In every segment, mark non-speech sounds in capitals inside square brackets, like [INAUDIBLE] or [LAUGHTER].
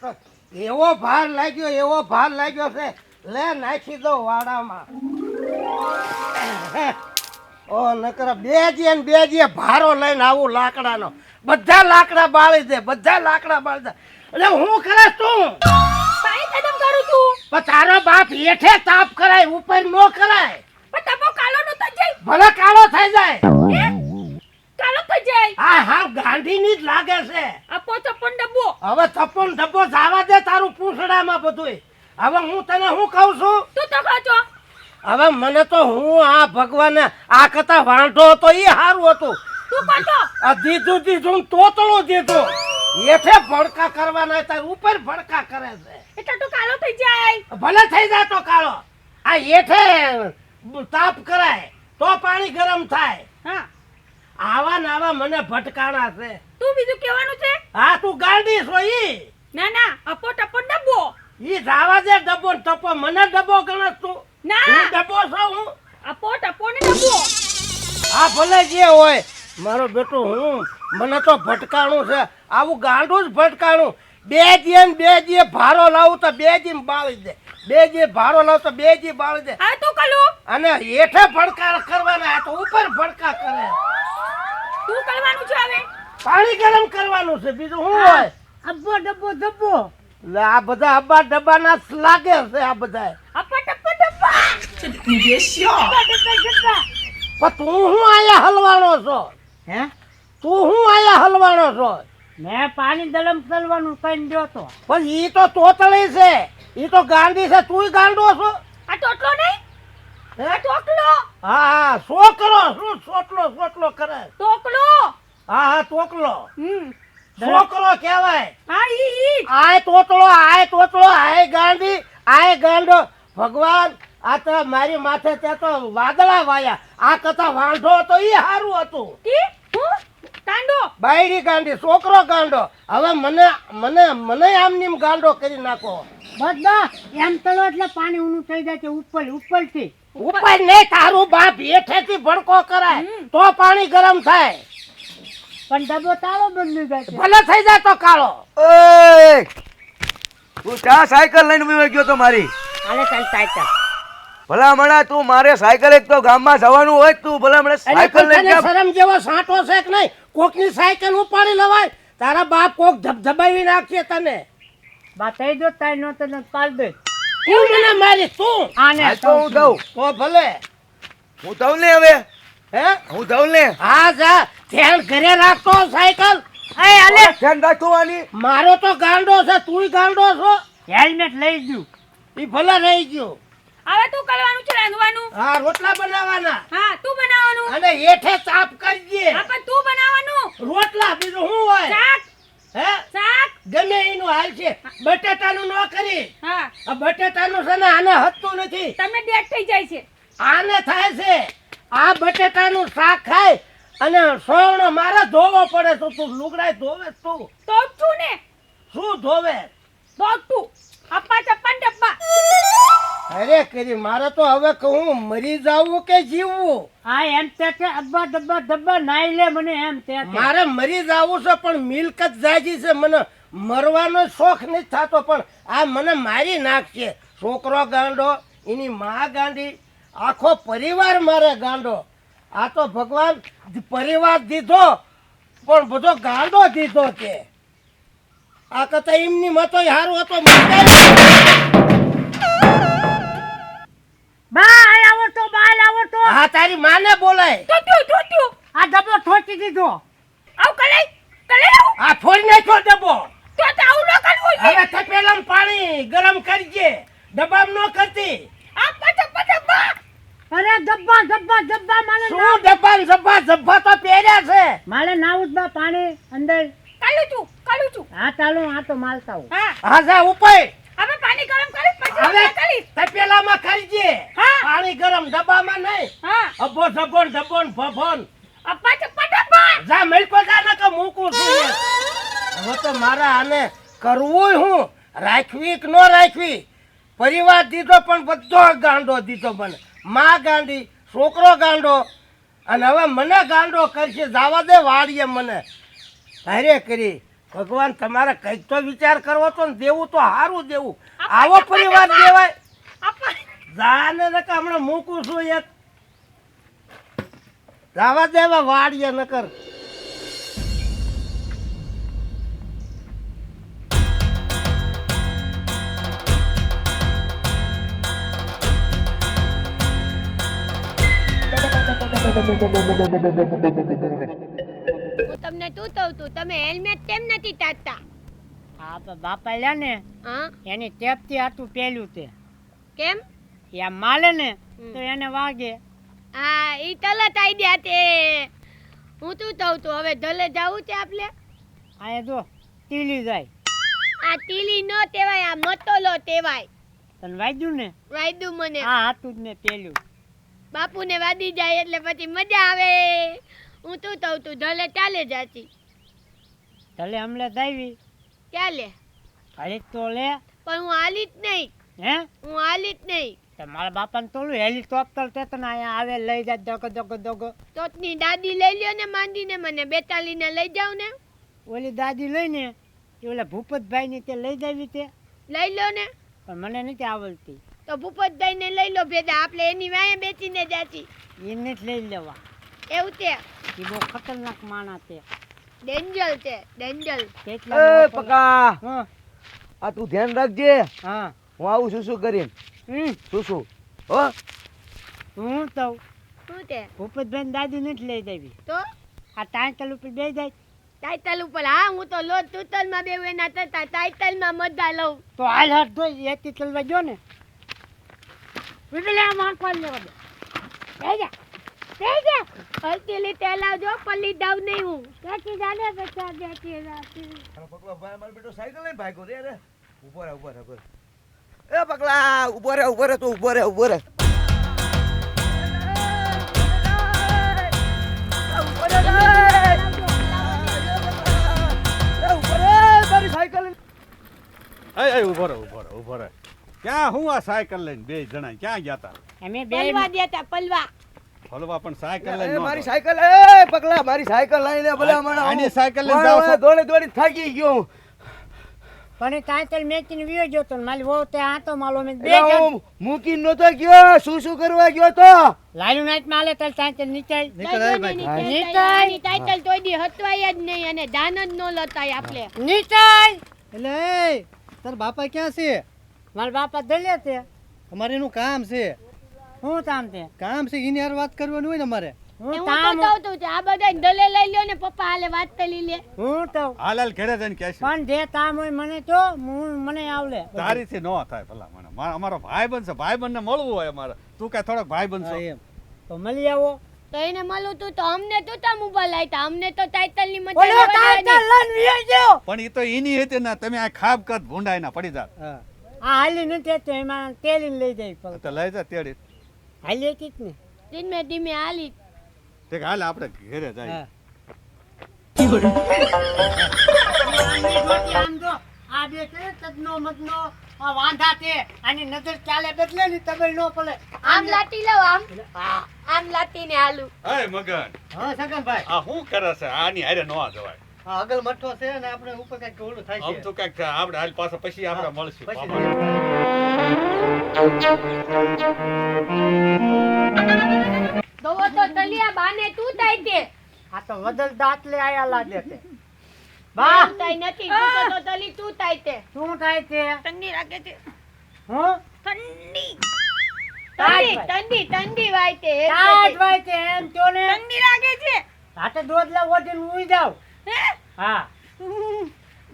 તો એવો ભાર લાગ્યો એવો ભાર લાગ્યો છે. લે નાખી દો વાડામાં. ઓ નકર બે જે ને બે જે ભારો લઈને આવું લાકડાનો. બધા લાકડા બાળી દે બધા લાકડા બાળી દે. એટલે હું કરે તું? કરું છું પણ તારો બાપ હેઠે તાપ કરાય ઉપર નો કરાય. પણ ટપો કાળો નો જઈ ભલે કાળો થઈ જાય. કાલો થઈ જાય. આ હા ગાંધીની જ લાગે છે. આપો તો પણ ડબ્બો. હવે તપોન ડબ્બો જાવા દે તારું પૂંછડામાં બધું હવે હું તને શું કહું છું? તું તો કહો હવે મને તો હું આ ભગવાન આ કથા વાંઢો હતો એ સારું હતું. તું ખાચો આ દીધું દીધું તોતળો દીધું. હેઠે ભડકા કરવાના તાર ઉપર ભડકા કરે છે. એટલે તું કાળો થઈ જાય. ભલે થઈ જાય તો કાળો આ હેઠે તાપ કરાય તો પાણી ગરમ થાય. હા. આવા ને આવા મને ભટકાણા છે. તું બીજું કહેવાનું છે? હા તું ગાંડી સોઈ ના ના અપો ટપો ડબ્બો. ઈ જાવા દે ડબ્બો ને ટપો મને ડબ્બો ગણસ તું. ના. હું ડબ્બો છું હું. અપો ટપો ને ડબ્બો. આ ભલે જે હોય. મારો બેટો હું. મને તો ભટકાણું છે. આવું ગાંડું જ ભટકાણું. બે જે બે જે ભારો લાવું તો બે જી બાળી દે. બે જે ભારો લાવ તો બે જી બાળી દે. હા તું કલું. અને હેઠે ભડકા કરવાના આ તો ઉપર ભડકા કરે. તું કરવાનું છે હવે? પાણી ગરમ કરવાનું છે બીજું શું હોય? અબ્બો ડબ્બો ડબ્બો. એટલે આ બધા અબ્બા ડબ્બાના ના લાગે છે આ બધા અબ્બા ડબ્બો ડબ્બા. પણ તું હું આયા હલવાનો છો? હે? તું હું આયા હલવાનો છો? મેં પાણી દલમ ચલવાનું કઈ દો તો. પણ ઈ તો તોતળી છે. ઈ તો ગાંડી છે. તુંય ગાંડો છો? હે? આ ટોકલો? હા હા છોકરો શું સોટલો સોટલો કરે? ટોકલો? હા હા તોકલો હમ. છોકરો કહેવાય. હા ઈ ઈ. આય તોતળો આય તોતળો આય ગાંડી આય ગાંડો. ભગવાન આ તો મારી માથે ત્યાં તો વાદળા વાયા. આ કથા વાંઢો હતો ઈ સારું હતું. કી હું? કાંડો બાયડી ગાંડી છોકરો ગાંડો. હવે મને મને મને આમ નીમ ગાંડો કરી નાખો. બધા એમ તળો એટલે પાણી ઊનું થઈ જાય છે ઉપર ઉપરથી. ઉપર નહીં તારું બાપ હેઠેથી ભડકો કરાય. તો પાણી ગરમ થાય. પણ ડબ્બો તાળો બદલી જાય ભલે થઈ જાય તો કાળો. ઓય! તું ચા સાયકલ લઈને મેં ગયો તો મારી? હાલે ચાલ સાયકલ. ભલા મણા તું મારે સાયકલ એક તો ગામમાં જવાનું હોય તું ભલા મને સાયકલ લઈને. શરમ જેવો સાંટો છે કે નહીં? કોકની સાયકલ ઉપાડી લવાય. તારા બાપ કોક ધબધબાવી નાખશે તને. બા થઈ દો તાઈ નો તને કાલ દે. તું મને મારી તું આને તો હું દઉં તો ભલે. હું દઉં ને હવે? હે? હું દઉં ને? હા જા. ધ્યાન ઘરે રાખતો સાયકલ. એ અલે. ધ્યાન રાખવાની મારો તો ગાંડો છે તુંય ગાંડો છો. હેલ્મેટ લઈ ગયું. ઈ ભલે રહી ગયો. હવે તું કરવાનું છે રાંધવાનું? હા રોટલા બનાવવાના હા તું બનાવવાનું? અને હેઠે સાફ કરજે હા પણ તું બનાવવાનું? રોટલા બીજું શું હોય? શાક હે? શાક? ગમે એનું હાલ છે. બટેટાનું ન કરી. હા. આ બટેટાનું છે ને આને હતતું નથી. તમે ડેટ થઈ જાય છે. આને થાય છે. આ બટેટાનું શાક ખાય અને સોવણો મારે ધોવો પડે તો તું લુગડાય ધોવે તું. તો ને? શું ધોવે? તો તું અપ્પા ચપ્પા ડબ્બા. અરે કરી મારે તો હવે કહું મરી જાવું કે જીવવું? હા એમ તે છે અબ્બા ડબ્બા ડબ્બા નાઈ લે મને એમ તે મારે મરી જાવું છે પણ મિલકત જાજી છે. મને મરવાનો શોખ નથી થતો પણ આ મને મારી નાખશે. છોકરો ગાંડો એની મા ગાંડી આખો પરિવાર મારે ગાંડો. આ તો ભગવાન પરિવાર દીધો પણ બધો ગાંડો દીધો છે. આ કતા એમની મતો હારું હતો બા આય આવો તો બા આવો તો. હા તારી માને બોલાય. તો તું આ ડબ્બો ઠોકી દીધો. આવ કલે કલે આ ફોડી નાખો ડબ્બો. તો તો આવું ન કરવું હવે હવે તપેલામાં પાણી ગરમ કરજે. ડબ્બામાં ન કરતી. આ પટ પટ બા. અરે ડબ્બા ડબ્બા ડબ્બા મારે શું ડબ્બા ને ડબ્બા ડબ્બા તો પહેર્યા છે. મારે નાવું જ બા પાણી અંદર. કાલે છું કાલું છું. હા ચાલો આ તો માલતા હું હા. હા જા ઉપર હવે પાણી ગરમ કરી પછી હવે કરીશ તપેલામાં કરજે હા. પાણી ગરમ ડબ્બામાં નહીં. હા. અબો ધબો ને ભભોન. અપ્પા ચપ્પા જા મેલકો જા ને કે મૂકું છું. હવે તો મારા આને કરવું હું. રાખવી કે ન રાખવી? પરિવાર દીધો પણ બધો ગાંડો દીધો મને. માં ગાંડી છોકરો ગાંડો. અને હવે મને ગાંડો કરશે. જાવા દે વાળીએ મને. ધારે કરી. ભગવાન તમારે કંઈક તો વિચાર કરવો તો દેવું તો સારું દેવું. આવો પરિવાર દેવાય આપા જાને નકર હમણાં મૂકું છું એક. જવા દેવા વાડીએ નકર. [LAUGHS] હું શું તમે હેલ્મેટ કેમ નથી તાતા આ બાપા લે ને હા? એની ટેપથી આટલું પેલું તે. કેમ? એ માલે ને તો એને વાગે. હા ઈ તલત આઈડિયા તે. હું તું કહું છું હવે ધલે જાવું છે આપણે આ જો તીલી જાય. આ તીલી નો તેવાય આ મતોલો તેવાય તને વાગ્યું ને? વાયદું મને. આ હાથું જ ને પેલું બાપુને વાદી જાય એટલે પછી મજા આવે. હું તું કહું છું ધલે ચાલે જાતી ધલે હમલે દાવી ચાલે. હાલી તો લે. પણ હું હાલી જ નહીં. હે? હું હાલી જ નહીં. તો મારા બાપાને તોલું હેલિકોપ્ટર તે તને અહીંયા આવે લઈ જાય દગો દગો દગો તોતની દાદી લઈ લ્યો ને માંડીને મને બેતાલીને લઈ જાવ ને. ઓલી દાદી લઈને એ ઓલા ભૂપતભાઈ ની તે લઈ જાવી તે. લઈ લો ને. પણ મને નથી આવડતી. તો ભૂપતભાઈને લઈ લો ભેદા આપણે એની વાંહે બેસીને જાતી એને જ લઈ લેવા. એવું છે. એ બહુ ખતરનાક માણસ છે. ડેન્જર છે ડેન્જર કેટલા એ પકા. હા. આ તું ધ્યાન રાખજે. હા. હું આવું શું શું કરીને? હમ. શું શું? હો? હું તો શું છે? ભૂપતભાઈ દાદી નથી લઈ દેવી તો? આ ટાઈટલ ઉપર બે જાય. ટાઇટલ ઉપર? હા હું તો લો તૂતલમાં બે એના થતા ટાઇટલમાં મજા લઉં. તો હાલ હાથ ધોઈ એથી ચલવા જો ને. એટલે માં આંખવા લેવા દે જા. બે જા હલતી લીતે લાવજો પલ્લી દાવ નહીં હું. ક્યાંથી જાને પછી બેઠી રાતી? પકલા ભાઈ મારો બેટો સાયકલ લઈને ભાગ્યો રે રે. ઊભો રે ઊભો રે ઊભો એ પકલા ઊભો રે ઊભો રે તું ઊભો રે ઊભો રે મારી સાયકલ એ એ ઊભો રહો ઊભો રહો ઊભો રહે. ક્યાં હું આ સાયકલ લઈને બે જણા ક્યાં ગયા તા? અમે બે પલવા દેતા પલવા. ફલવા પણ સાયકલ લઈને મારી. સાયકલ એ પગલા મારી સાયકલ લઈને ભલે હમણાં આની સાયકલ લઈને જાવ છો? દોડી દોડી થાકી ગયો હું. પણ એ ટાંકલ મેચીને વિયો ગયો તો મારી વહુ તે આતો માલો મે બે મૂકી હું મૂકીને ગયો. શું શું કરવા ગયો તો? લાઈન નાઈટ માલે તલ ટાંકલ નીચાઈ નીતાઈ ટાઇટલ તોય દી હતવાય જ નહીં અને દાન જ ન લતાય આપલે નીચાઈ એટલે તાર બાપા ક્યાં છે? મારા બાપા દલે તે અમારે એનું કામ છે. હું કામ તે? કામ છે એની હારે વાત કરવાનું હોય ને મારે હું કામ તો કહું તું આ બધા દલે લઈ લ્યો ને પપ્પા હાલે વાત કરી લે. હું તો હાલ હાલ ઘરે જઈને કહેશે. પણ જે કામ હોય મને તો હું મને આવલે. તારી થી નો થાય ભલા મને અમારો ભાઈ બનશે ભાઈ બનને મળવું હોય અમારે. તું કે થોડોક ભાઈ બનશો એમ. તો મળી આવો. તો એને મળું તું તો અમને તું તા મોબાઈલ લાયતા અમને તો ટાઇટલની મજા ઓલો ટાઇટલ લન વિયો ગયો. પણ એ તો એની હતી ને તમે આ ખાબ કદ ભૂંડાઈ ના પડી જા હા. આ હાલી નથી તો એમાં તેલી લઈ જાય તો લઈ જા તેડી. હાલી કીક ને? ધીમે ધીમે હાલી. તે હાલ આપણે ઘરે જાય. આમ જો આ બે છે તજનો મતનો આ વાંધા છે. આની નજર ચાલે બદલે ની તબેલ નો પડે. આમ લાટી લઉં આમ. આમ લાટી ને હાલુ. હે મગન. હા સગનભાઈ. આ શું કરે છે? આની હારે ન જવાય. આ આગળ મઠો છે ને આપણે ઉપર કંઈક ઓલું થાય આમ છે. તો કંઈક આપણે હાલ પાછા પછી આપણે મળશું. દોવો તો તલિયા બાને તું થાય તે આ તો વદલ દાંત આયા લાગે છે બા! બા નથી તું તો તો તલી તું થાય તે શું થાય છે? ઠંડી લાગે છે. હું? ઠંડી. ઠંડી ઠંડી ઠંડી વાય તે એમ તો ઠંડી લાગે છે. હાથે દોધ લે ઓઢીને ઉઈ જાવ. હા? દોડલા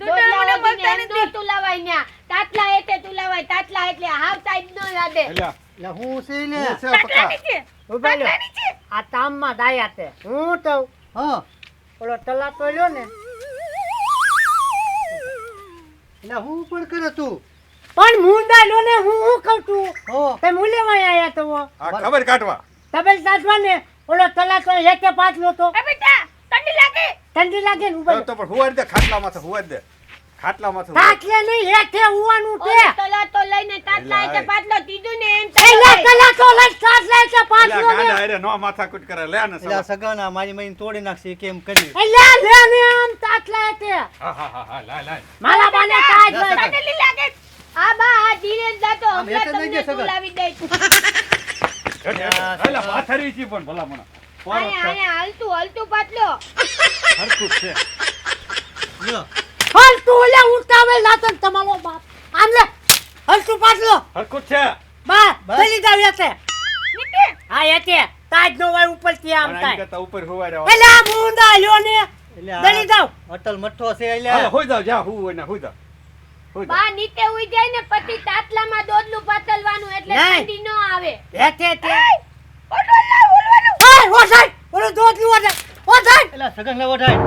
ઓઢીને એમ ન તુલાવાય ન્યા. તાટલા એટલે તુલાવાય તાટલા એટલે હાવ સાઈડ નો યાદે એટલે હું છે ને હું છે પકા. ઊભા આ તામમાં દાયા તે હું તો હા. ઓલો તલા તો લ્યો ને. એટલે હું પણ કરે તું. પણ મુંડા લો ને હું હું કહું છું હો. તે મૂલ્યમાં આયા તો આ ખબર કાઢવા. તબેલ સાચવા ને? ઓલો તલા તો એકે પાંચ નો તો. એ બેટા ઠંડી લાગે? ઠંડી લાગે ને ઊભા તો પણ હુવાડી દે ખાટલામાં તો હુવાડી દે. ખાટલામાંથી તાટલે નહીં હેઠે હોવાનું છે. તલા તો લઈને તાટલા એટલે પાટલો કીધું ને એમ એલા તલાય. તલા તો લઈ તાટલે એટલે પાટલો ને. હારે નો માથાકૂટ કરે લે ને એટલે સવા. સગન મારી મઈન તોડી નાખશે કેમ કરી? એલા લે ને આમ તાટલા એટલે હા હા હા હા લાય લાય મારા બાને તાજ લા. તને લાગે? આ બા આ ધીરે જાતો હમણાં તમને લઈ જશે તું બસ. લાવી દઈશ. હેઠ, હેઠ. એટલે પાથરી છે પણ ભલા અહીંયા હાલતું હાલતું પાટલો હરખું જ છે. લ્યો. હલ ઓલે ઉતાવે લાતો તમારો બાપ. આમ લે. હલ પાટલો હરખું છે. બા બસ. ચલી જાવ હા હેઠે તાજ નો હોય ઉપરથી આમ થાય. કરતા ઉપર હુવાય રહ્યો. એટલે આમ ઊંધા લ્યો ને. આ દલી જાવ અટલ મઠ્ઠો છે હાલો, એટલે હોઈ જાઓ જ્યાં હુવું હોય ને હુઈ જાઓ. બા નીચે ઉઈ જાય ને પછી તાતલામાં દોડલું પાતળવાનું એટલે. ઠંડી ન આવે. હેઠે તે ઓટો લાવ ઓલવાનું. હાય ઓસાય ઓલો દોટલું ઓસાય ઓસાય એલા સગન લેવો થાય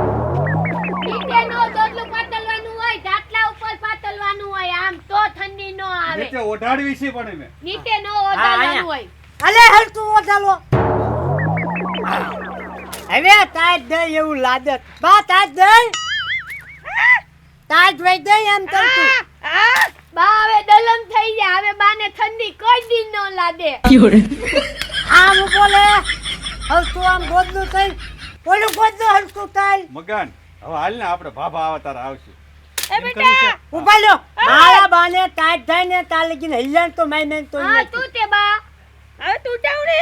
નીચે નો દોડલું પાતળવાનું હોય તાટલા ઉપર પાતળવાનું હોય આમ તો ઠંડી નો આવે. નીચે ઓઢાડવી છે પણ એમે. નીચે નો ઓઢાડવાનું હોય. અલે હલ તું ઓઢાલો હવે તાજ દે એવું લાદત બા તાજ દે. તાજ વઈ દે એમ તો તું. બા હવે દલમ થઈ જાય હવે બાને ઠંડી કોઈ દિન ન લાગે. આમ બોલે. હલ આમ ગોદલું થઈ. ઓલું ગોદલું હલતું થાય. મગન હવે હાલ ને આપણે ભાભા આવે તારા આવશે. એ બેટા! ઊભા લો મારા બાને તાજ થાય ને તાર લગીને હિલ્લાન તો મેં મેં તો હા તું તે બા. હવે તું જાવ ને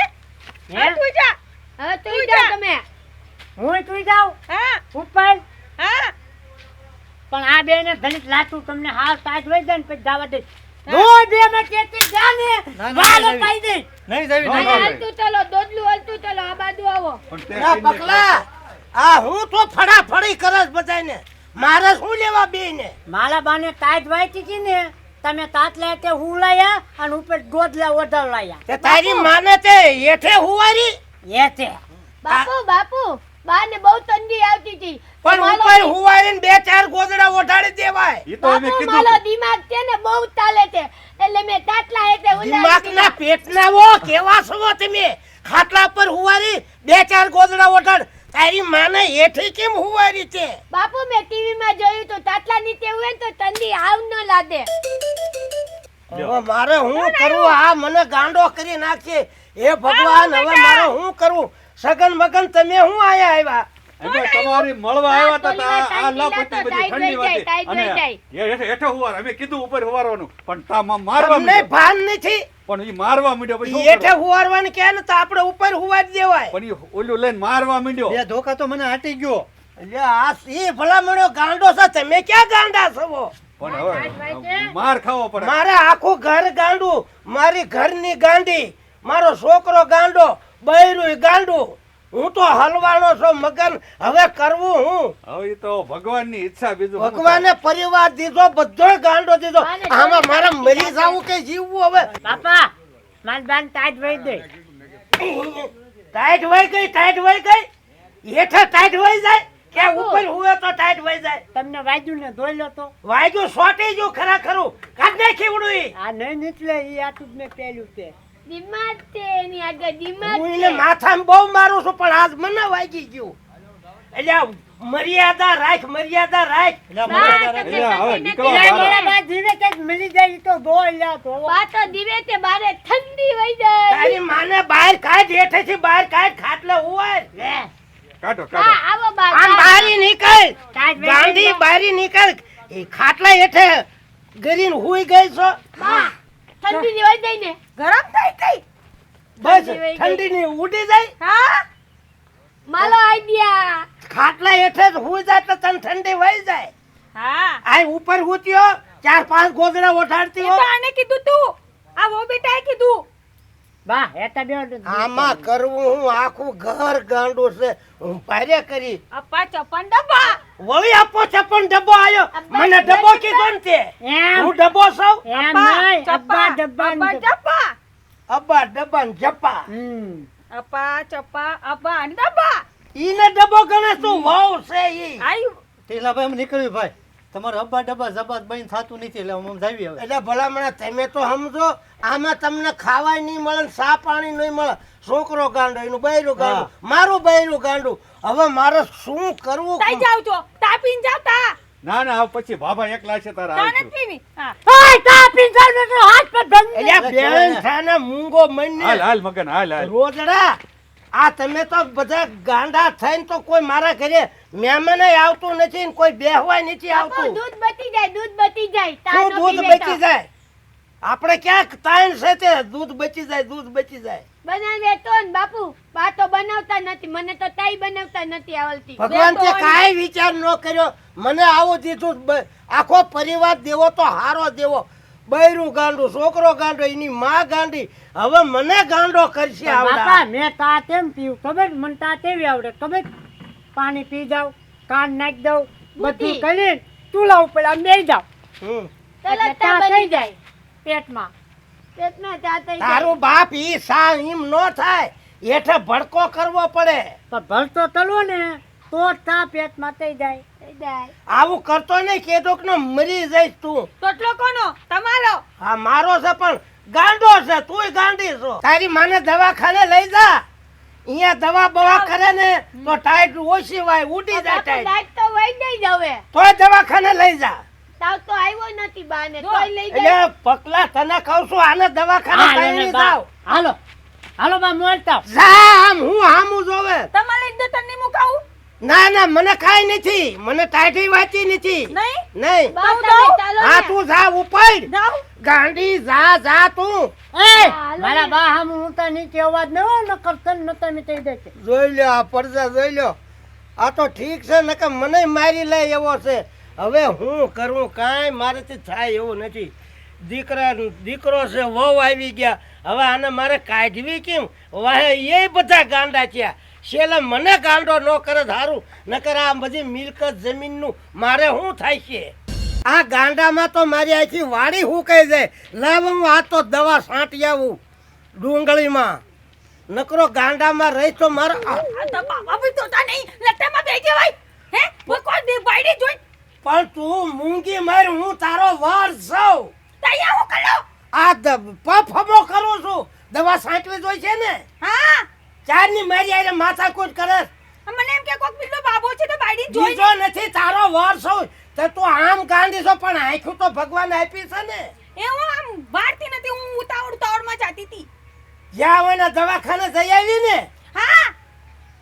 હવે તું જા. હવે તું જા. તમે. હું તું જાવ હા. ઉપર હા. પણ આ બે ને ઘણી લાચું તમને હાલ તાજ વઈ દે ને પછી જવા દે. દો બે માં કેતી જા ને. ના, પાઈ દે. નહીં જાવી નહીં તું ચલો દોડલું હાલતું ચલો આ બાજુ આવો. ના પકલા આ હું તો ફડાફડી કરસ બધાને મારે શું લેવા બે ને મારા બાને તાજ વાંચી હતી ને તમે તાતલા તે હું લાયા અને ઉપર ગોદલા ઓઢાવ લાયા. તે તારી માને તે હેઠે હુવારી એ તે બાપુ બાપુ. બાને બહુ ઠંડી આવતી હતી. પણ ઉપર હુવારીને બે ચાર ગોદડા ઓઢાડી દેવાય. ઈ તો એને કીધું મારો દિમાગ છે ને બહુ ચાલે છે. એટલે મે તાટલા એટલે ઉલાળી દિમાગના. પેટના વો કેવા છો તમે? ખાટલા પર હુવારી બે ચાર ગોદડા ઓઢાડ. તારી માને હેઠે કેમ હુવારી છે? બાપુ મેં ટીવી માં જોયું તો તાટલા નીચે હોય તો ઠંડી આવ ન લાદે મારે હું કરું? આ મને ગાંડો કરી નાખે. હે ભગવાન હવે મારે હું કરવું સગન મગન તમે હું આયા આવ્યા તમારી મળવા આવ્યા હતા આ લપટી બધી ઠંડી વાતી. અને વઈ જાય. એ હેઠે- હેઠે હુવાર અમે કીધું ઉપર હુવારવાનું. પણ મારવા ભાન નથી? પણ ઈ મારવા માંડ્યો પછી હેઠે હુવારવાનું કે ને તો આપણે ઉપર હુવારી દેવાય. પણ ઈ ઓલું લઈને મારવા માંડ્યો. એ ધોકા તો મને હટી ગયો. એટલે આ સી ભલામણો ગાંડો છે તમે ક્યાં ગાંડા છો? પણ હવે માર ખાવો પડે. મારે આખું ઘર ગાંડું મારી ઘરની ગાંડી મારો છોકરો ગાંડો બૈરું ગાંડું. હું તો હલવાનો છું મગન. હવે કરવું હું? હવે તો ભગવાનની ઈચ્છા બીજું ભગવાને પરિવાર દીધો બધો ગાંડો દીધો. આમાં મારે મરી જવું કે જીવવું હવે? બાપા મારી બાન ટાઈટ વહી દે. ટાઈટ વહી ગઈ ટાઈટ વહી ગઈ. હેઠે ટાઈટ વહી જાય. કે ઉપર હુએ તો ટાઈટ વહી જાય. તમને વાજ્યું ને ધોઈ લો તો. વાજ્યું સોટી જો ખરા ખરું. કાઢ નાખી ઉડું આ નહીં નીકળે એ આટલું જ મેં પહેર્યું છે દિમાગ છે એની આગળ દિમાગ હું છે. એને માથામાં બહુ મારું છું પણ આજ મને વાગી ગયું. એટલે મર્યાદા રાખ મર્યાદા રાખ. મળી જાય તો ધોઈ લ્યા તો બા તો દિવે તે બારે ઠંડી વઈ જાય. તારી માને બહાર કાઢ હેઠેથી બહાર કાઢ ખાટલે ઉવાર. કાઢો કાઢો. આવો બા આમ બારી નીકળ. ગાંધી બારી નીકળ. એ ખાટલા હેઠે ગરીને હુઈ ગઈ છો. બા ઠંડી ની વઈ જાય ને. ગરમ થઈ ગઈ. બસ ઠંડી ની ઉડી જાય. હા? માલો આઈડિયા. ખાટલા હેઠે જ હું જાય તો તને ઠંડી વહી જાય. હા. આ ઉપર હુત્યો ચાર પાંચ ગોદડા ઓઠાડતી હો તો આને કીધું તું. આ વો બેટાએ કીધું. બા હેતા બે આમાં કરવું હું આખું ઘર ગાંડું છે. હું પારે કરી. અપા ચપન ડબ્બા? વળી આપો ચપન ડબ્બો આવ્યો મને ડબ્બો કીધો ને તે. હું ડબ્બો સૌ અબ્બા ડબ્બા અપ્પા અબ્બા ડબ્બા. જપ્પા. અપા ચપ્પા અબ્બા ડબ્બા. ઈને ડબ્બો ગણે તું વાવ છે ઈ. આઈ તેલા એમ નીકળ્યું ભાઈ. તમારે અબ્બા ડબ્બા જબાત બહીને થતું નથી એટલે હું જાવી હવે. એટલે ભલામણા તમે તો સમજો આમાં તમને ખાવાય નહીં મળે સા પાણી નહીં મળે. છોકરો ગાંડો એનું બૈરું ગાંડું મારું બૈરું ગાંડું. હવે મારે શું કરવું? તાઈ જાવ છો. તાપીન જાવ તા. ના ના પછી બાબા એકલા છે તારા. નથી પીવી. ઓય તાપીન જાવ ને હાથ પર ધન એટલે બેન થાને મૂંગો હાલ મઈને હાલ મગન હાલ હાલ. રોજડા. આ તમે તો બધા ગાંડા થઈને તો કોઈ મારા ઘરે મહેમાન આવતું નથી ને કોઈ બેહવા નથી આવતું. દૂધ બચી જાય દૂધ બચી જાય. દૂધ બચી જાય? આપણે ક્યાંક તાણ છે તે દૂધ બચી જાય દૂધ બચી જાય. બનાવે તો ને બાપુ બા તો બનાવતા નથી મને તો તાઈ બનાવતા નથી આવડતી. ભગવાન તે કાંઈ વિચાર ન કર્યો. મને આવું દીધું આખો પરિવાર દેવો તો હારો દેવો. બૈરું ગાંડું છોકરો ગાંડો એની માં ગાંડી. હવે મને ગાંડો કરશે આવડા. મેં તા તેમ પીવું? ખબર? મને તા તેવી આવડે ખબર? પાણી પી જાવ કાન નાખી દઉં બધું. કરીને ચૂલા ઉપર આમ બેસી જાવ બની થઈ જાય. પેટમાં. પેટમાં ચા થઈ જાય. તારું બાપ ઈ સા એમ નો થાય. હેઠે ભડકો કરવો પડે. પણ ભડકો કરવો ને તો તા પેટમાં થઈ જાય. આવું કરતો નહીં કેદોક નો મરી જઈશ તું. તોટલો કોનો? તમારો. હા મારો છે પણ ગાંડો છે તુંય ગાંડી છો. તારી માને દવાખાને લઈ જા. અહીંયા દવા બવા કરે ને તો ટાઈટ ઓછી વાય ઉડી જાય ટાઈટ. તો વહી જાય જવે તોય દવાખાને લઈ જા. તાવ તો આવ્યો નથી બાને તોય લઈ જાય. પકલા તને કહું છું આને દવાખાને હા, નહીં જાવ હાલો. હાલો બા મોલતા જા આમ હું હામું જોવે તમારે લીધે તને મુકાવું ના ના મને ખાઈ નથી. મને ટાઈટી વાંચી નથી. નહીં? નહીં. બા હું તમે જાઉં? ચાલો હા તું જા ઉપર. ગાંડી જા જા તું. એ મારા બા હમ હું તો નીચે અવાજ ન હોય ન કરતન ન તમે થઈ દે જોઈ લ્યો આ પડદા જોઈ લ્યો. આ તો ઠીક છે નકર મને મારી લે એવો છે. હવે હું કરું કાંઈ? મારેથી થાય એવું નથી. દીકરા દીકરો છે વહુ આવી ગયા. હવે આને મારે કાઢવી કેમ? વાહે એ બધા ગાંડા થયા. છેલ્લે મને ગાંડો ન કરે ધારું નકર આ બધી મિલકત જમીનનું મારે શું થાય છે? આ ગાંડામાં તો મારી આખી વાડી હું કહી જાય લાવ હું આ તો દવા છાંટી આવું ડુંગળીમાં. નકરો ગાંડામાં રહી તો મારો દે પણ તું મૂંગી માર હું તારો વાર સૌ આ દ- પફમો કરું છું. દવા છાંટવી જોઈ છે ને? હા? ચારની મારી આરે માથાકૂટ કરે. મને એમ કે કોક બીજો બાબો છે તો બાયડી જોઈ જો નથી તારો વાર સૌ. તો તું આમ ગાંડી છો પણ આખું તો ભગવાન આપી છે ને. એવું આમ વાળતી નથી હું ઉતાવળ ઉતાવળમાં જાતી હતી. જ્યાં હોય ને દવાખાને જઈ આવી ને. હા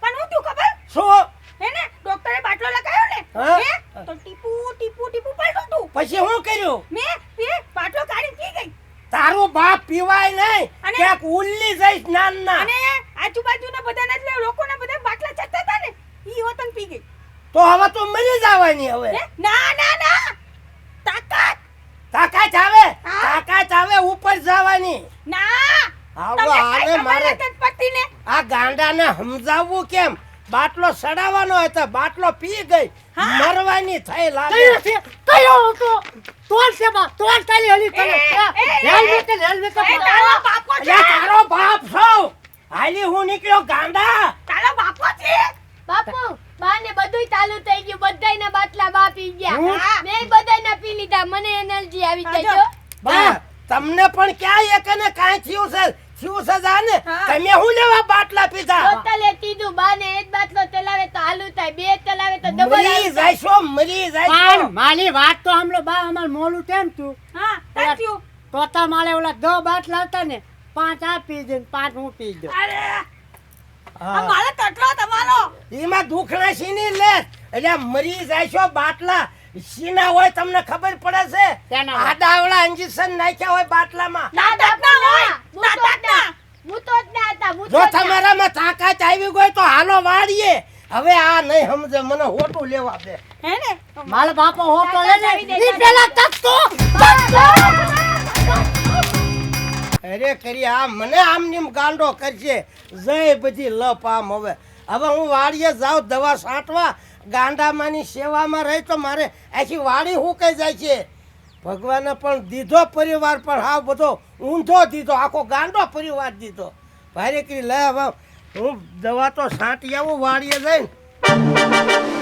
પણ હું તું ખબર? શું? હે ને ડોક્ટરે બાટલો લગાવ્યો ને. હે? તો ટીપુ ટીપુ ટીપુ પડ્યું તું. પછી હું કર્યું? મેં પી બાટલો કાઢી પી ગઈ. તારું બાપ પીવાય નહીં. ક્યાંક ઉલ્લી જઈશ નાનના. અને આજુબાજુના બધાના એટલે લોકોના બધા બાટલા ચડતા હતા ને ઈ વતન પી ગઈ. તો હવે તો મરી જવાની હવે. ના ના ના. તાકાત. તાકાત આવે. તાકાત આવે ઉપર જવાની. ના. આવો તમને આને મારે. નથી ને? આ ગાંડાને સમજાવવું કેમ? બાટલો સડાવવાનો હતો બાટલો પી ગઈ. મરવાની થઈ લાગે. કયો હતો? તોલ છે બા તોલ તારી હલી તને રેલવે કે રેલવે કે તારો બાપો છે. તારો બાપ છો. હાલી હું નીકળ્યો ગાંડા. તારો બાપો છે? બાપુ બાને બધું ચાલુ થઈ ગયું. બધાયના બાટલા બાપી ગયા. હું? મેં બધાયના પી લીધા. મને એનર્જી આવી ગઈ બા તમને પણ ક્યાં એક ને કાંઈ થયું છે? થયું છે જાને? તમે હું લેવા બાટલા પીધા? ટોટલે કીધું બાને હાલું થાય બે ચલાવે તો ડબલ મરી જાય થાય. મરી જાય પણ માલી વાત તો આમલો બા અમાર મોલું કેમ તું હા તાત્યું તોતા માલે ઓલા દો બાટલા લાવતા ને પાંચ આ પી દે પાંચ હું પી દઉં. અરે હા. મારો તટલો તમારો. એમાં દુખણા સીની લે. એટલે મરી જઈશો બાટલા સીના હોય તમને ખબર પડે છે. આડાવડા ઇન્જેક્શન નાખ્યા હોય બાટલામાં. ના તાકાત ના હોય. બાપુ, ના. તાકાત હું તો જ ના હતા જો તમારામાં તાકાત આવી ગઈ તો હાલો વાળીએ. હવે આ નહીં સમજે મને હોટું લેવા દે. હે ને? મારા બાપો હોટો લે ને ઈ પેલા તકતો અરે કરી આ મને આમ નિમ ગાંડો કરશે જય બધી લપ આમ હવે. હવે હું વાડીએ જાઉં દવા છાંટવા. ગાંડામાંની સેવામાં રહી તો મારે આખી વાડી હુકાઈ જાય છે. ભગવાને પણ દીધો પરિવાર પણ હાવ બધો ઊંધો દીધો આખો ગાંડો પરિવાર દીધો. ભારે કરી લે હવે દવા તો સાંટી આવું વાડીએ જઈને.